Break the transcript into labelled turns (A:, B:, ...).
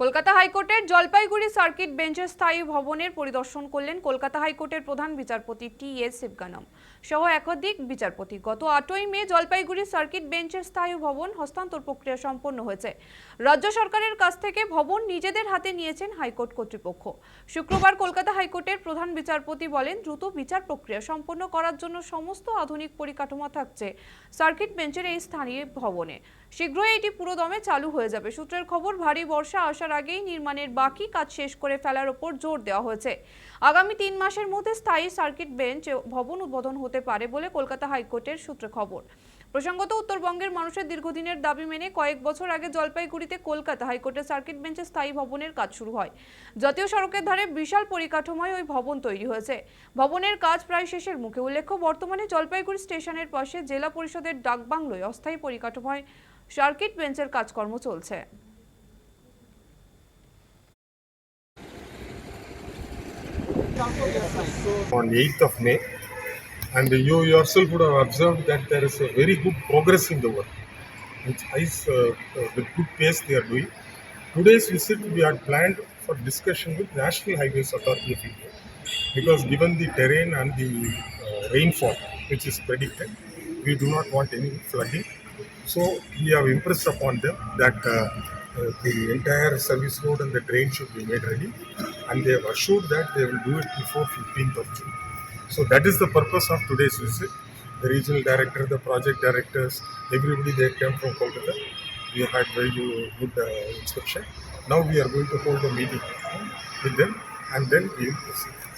A: কলকাতা হাইকোর্টের জলপাইগুড়ি সার্কিট বেঞ্চের স্থায়ী ভবনের পরিদর্শন করলেন কলকাতা হাইকোর্টের প্রধান বিচারপতি টি এস শিবগানম সহ একাধিক বিচারপতি। গত আটই মে জলপাইগুড়ি সার্কিট বেঞ্চের স্থায়ী ভবন হস্তান্তর প্রক্রিয়া সম্পন্ন হয়েছে। রাজ্য সরকারের কাছ থেকে ভবন নিজেদের হাতে নিয়েছেন হাইকোর্ট কর্তৃপক্ষ। শুক্রবার কলকাতা হাইকোর্টের প্রধান বিচারপতি বলেন, দ্রুত বিচার প্রক্রিয়া সম্পন্ন করার জন্য সমস্ত আধুনিক পরিকাঠামো থাকছে সার্কিট বেঞ্চের এই স্থানীয় ভবনে। শীঘ্রই এটি পুরোদমে চালু হয়ে যাবে। সূত্রের খবর, ভারী বর্ষা আসার আগেই নির্মাণের বাকি কাজ শেষ করে ফেলার ওপর জোর দেওয়া হয়েছে। আগামী তিন মাসের মধ্যে স্থায়ী সার্কিট বেঞ্চ ভবন উদ্বোধন হতে পারে বলে কলকাতা হাইকোর্টের সূত্রে খবর। প্রসঙ্গত, উত্তরবঙ্গের মানুষের দীর্ঘদিনের দাবি মেনে কয়েক বছর আগে জলপাইগুড়িতে কলকাতা হাইকোর্টের সার্কিট বেঞ্চে স্থায়ী ভবনের কাজ শুরু হয়। জাতীয় সড়কের ধারে বিশাল পরিকাঠামোয় ওই ভবন তৈরি হয়েছে। ভবনের কাজ প্রায় শেষের মুখে উল্লেখ্য, বর্তমানে জলপাইগুড়ি স্টেশনের পাশে জেলা পরিষদের ডাকবাংলোয় অস্থায়ী পরিকাঠামোয় সার্কিট বেঞ্চের কাজকর্ম চলছে।
B: On 8th of May, and you yourself would have observed that there is a very good progress in the work. With high, uh, uh, with good pace they are doing. Today's visit we had planned for discussion with National Highways Authority of India, because given the terrain and the uh, rainfall which is predicted, we do not want any flooding. So we have impressed upon them that uh, uh, the entire service road and the drain should be made ready, and they have assured that they will do it before 15th of June. So that is the purpose of today's visit. The regional director, the project directors, everybody they came from Kolkata. We had very good uh, inspection. Now we are going to hold a meeting with them, and then we will proceed.